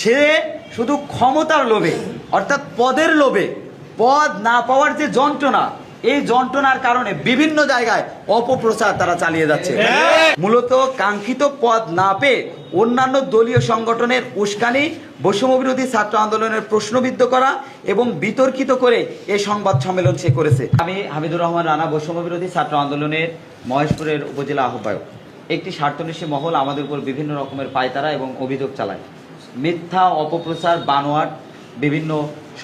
সে শুধু ক্ষমতার লোভে অর্থাৎ পদের লোভে পদ না পাওয়ার যে যন্ত্রণা এই যন্ত্রণার কারণে বিভিন্ন জায়গায় অপপ্রচার তারা চালিয়ে যাচ্ছে। মূলত কাঙ্ক্ষিত পদ না পেয়ে অন্যান্য দলীয় সংগঠনের উস্কানি বৈষম্য বিরোধী ছাত্র আন্দোলনের প্রশ্নবিদ্ধ করা এবং বিতর্কিত করে এই সংবাদ সম্মেলন সে করেছে। আমি হামিদুর রহমান রানা বৈষম্য বিরোধী ছাত্র আন্দোলনের মহেশপুরের উপজেলা আহ্বায়ক। একটি স্বার্থনিশী মহল আমাদের উপর বিভিন্ন রকমের পায়তারা এবং অভিযোগ চালায়। মিথ্যা, অপপ্রচার, বানোয়াট, বিভিন্ন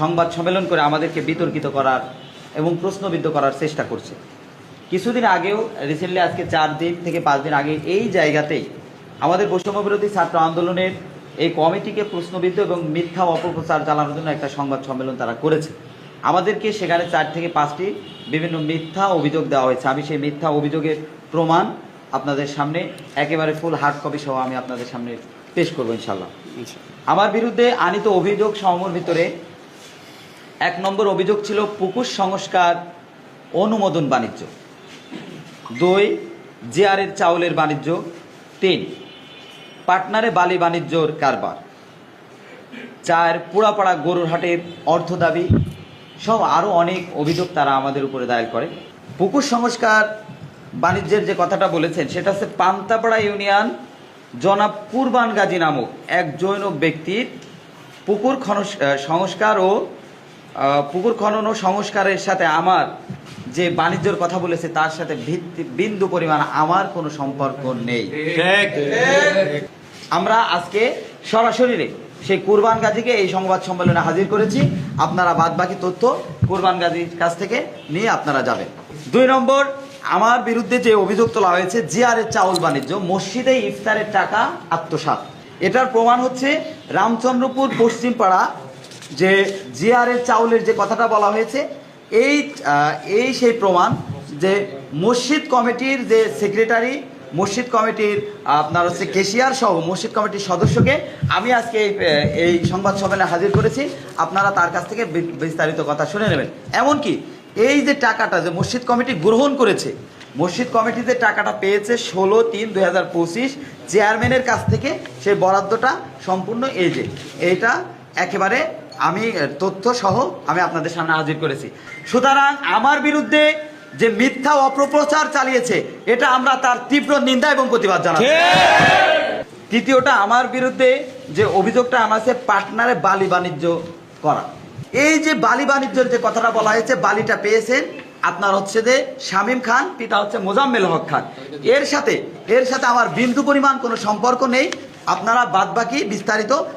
সংবাদ সম্মেলন করে আমাদেরকে বিতর্কিত করার এবং প্রশ্নবিদ্ধ করার চেষ্টা করছে। কিছুদিন আগেও রিসেন্টলি আজকে চার দিন থেকে পাঁচ দিন আগে এই জায়গাতেই আমাদের বৈষম্য বিরোধী ছাত্র আন্দোলনের এই কমিটিকে প্রশ্নবিদ্ধ এবং মিথ্যা, অপপ্রচার চালানোর জন্য একটা সংবাদ সম্মেলন তারা করেছে। আমাদেরকে সেখানে চার থেকে পাঁচটি বিভিন্ন মিথ্যা অভিযোগ দেওয়া হয়েছে। আমি সেই মিথ্যা অভিযোগের প্রমাণ আপনাদের সামনে, একেবারে ফুল হার্ড কপি সহ আমি আপনাদের সামনে পেশ করব ইনশাল্লাহ আমার বিরুদ্ধে আনিত অভিযোগ সমূহের ভিতরে এক নম্বর অভিযোগ ছিল পুকুর সংস্কার অনুমোদন বাণিজ্য। দুই জেআরের চাউলের বাণিজ্য। তিন পাটনারে বালি বাণিজ্যর কারবার। চার পুরাপাড়া গরুর হাটের অর্থ দাবি সব আরও অনেক অভিযোগ তারা আমাদের উপরে দায়ের করে। পুকুর সংস্কার বাণিজ্যের যে কথাটা বলেছেন সেটা হচ্ছে পান্তাপাড়া ইউনিয়ন জনাব কুরবান গাজী নামক এক জৈন ব্যক্তির পুকুর খনস- সংস্কার ও পুকুর খনন ও সংস্কারের সাথে আমার যে বাণিজ্যর কথা বলেছে তার সাথে ভিত্তি বিন্দু পরিমাণ আমার কোনো সম্পর্ক নেই। আমরা আজকে সরাসরি সেই কুরবান গাজীকে এই সংবাদ সম্মেলনে হাজির করেছি। আপনারা বাদবাকি তথ্য কুরবান গাজীর কাছ থেকে নিয়ে আপনারা যাবেন। দুই নম্বর আমার বিরুদ্ধে যে অভিযোগ তোলা হয়েছে জিয়ারের চাউল বাণিজ্য মসজিদে ইফতারের টাকা আত্মসাৎ। এটার প্রমাণ হচ্ছে রামচন্দ্রপুর পশ্চিমপাড়া যে জিয়ারের চাউলের যে কথাটা বলা হয়েছে এই এই সেই প্রমাণ যে মসজিদ কমিটির যে সেক্রেটারি মসজিদ কমিটির আপনার হচ্ছে কেশিয়ার সহ মসজিদ কমিটির সদস্যকে আমি আজকে এই, এই সংবাদ সম্মেলনে হাজির করেছি। আপনারা তার কাছ থেকে বিস্তারিত কথা শুনে নেবেন। এমনকি এই যে টাকাটা যে মসজিদ কমিটি গ্রহণ করেছে মসজিদ কমিটি যে টাকাটা পেয়েছে ষোলো তিন দুই চেয়ারম্যানের কাছ থেকে সেই বরাদ্দটা সম্পূর্ণ এই যে এইটা একেবারে আমি তথ্য সহ আমি আপনাদের সামনে হাজির করেছি। সুতরাং আমার বিরুদ্ধে যে মিথ্যা অপপ্রচার চালিয়েছে এটা আমরা তার তীব্র নিন্দা এবং প্রতিবাদ জানাচ্ছি। তৃতীয়টা আমার বিরুদ্ধে যে অভিযোগটা আমার পার্টনারে বালি বাণিজ্য করা। এই যে বালি বাণিজ্যের যে কথাটা বলা হয়েছে, বালিটা পেয়েছেন আপনার হচ্ছে যে শামীম খান, পিতা হচ্ছে মোজাম্মেল হক খান। এর সাথে এর সাথে আমার বিন্দু পরিমাণ কোনো সম্পর্ক নেই। আপনারা বাদবাকি বিস্তারিত